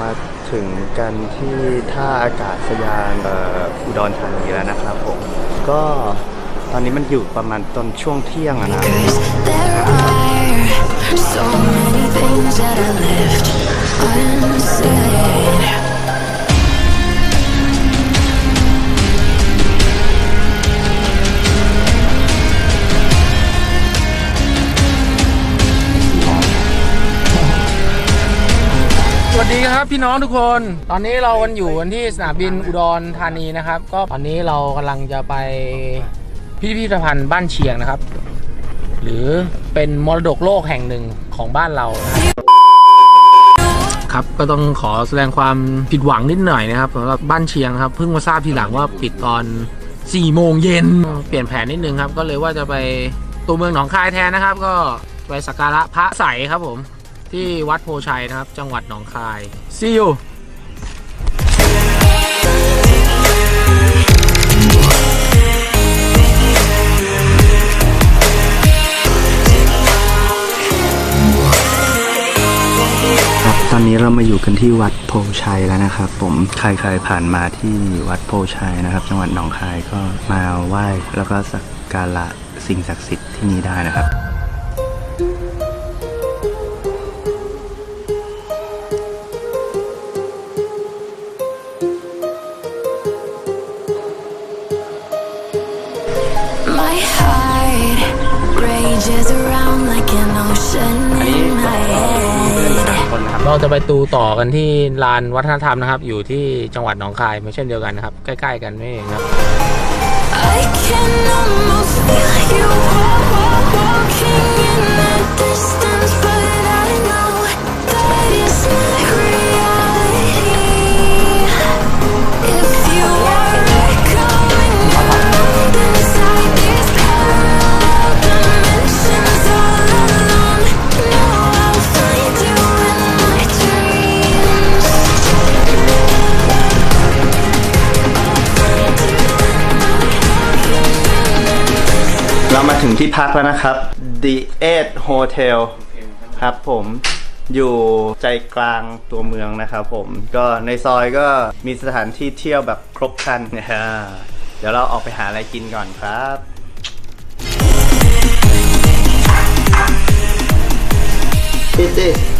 มาถึงกันที่ท่าอากาศยานอุดรธานีแล้วนะครับผม ก็ตอนนี้มันอยู่ประมาณตอนช่วงเที่ยงอะนะ ดีครับพี่น้องทุกคน ตอนนี้เรากันอยู่กันที่สนามบินอุดรธานีนะครับ ก็ตอนนี้เรากำลังจะไปพิพิธภัณฑ์บ้านเชียงนะครับ หรือเป็นมรดกโลกแห่งหนึ่งของบ้านเราครับก็ต้องขอแสดงความผิดหวังนิดหน่อยนะครับสำหรับบ้านเชียงครับเพิ่งมาทราบทีหลังว่าปิดตอน4โมงเย็นเปลี่ยนแผนนิดนึงครับ ก็เลยว่าจะไปตัวเมืองหนองคายแทนนะครับ ก็ไปสักการะพระใสครับผม ที่วัดโพชัยนะครับ จังหวัดหนองคาย see you ครับตอนนี้เรามาอยู่กันที่วัดโพชัยแล้วนะครับ ผมใครเคยผ่านมาที่วัดโพชัยนะครับ จังหวัดหนองคายก็มาไหว้แล้วก็สักการะสิ่งศักดิ์สิทธิ์ที่นี่ได้นะครับ เราจะไปตูต่อกันที่ลานวัฒนธรรมนะครับ อยู่ที่จังหวัดหนองคายไม่เช่นเดียวกันนะครับ ใกล้ ๆ กันนี่เองครับ ที่พักแล้วนะครับ The Edge Hotel ครับผมอยู่ใจกลางตัวเมืองนะครับผมก็ในซอยก็มีสถานที่เที่ยวแบบครบครันนะฮะเดี๋ยวเราออกไปหาอะไรกินก่อนครับเจ๊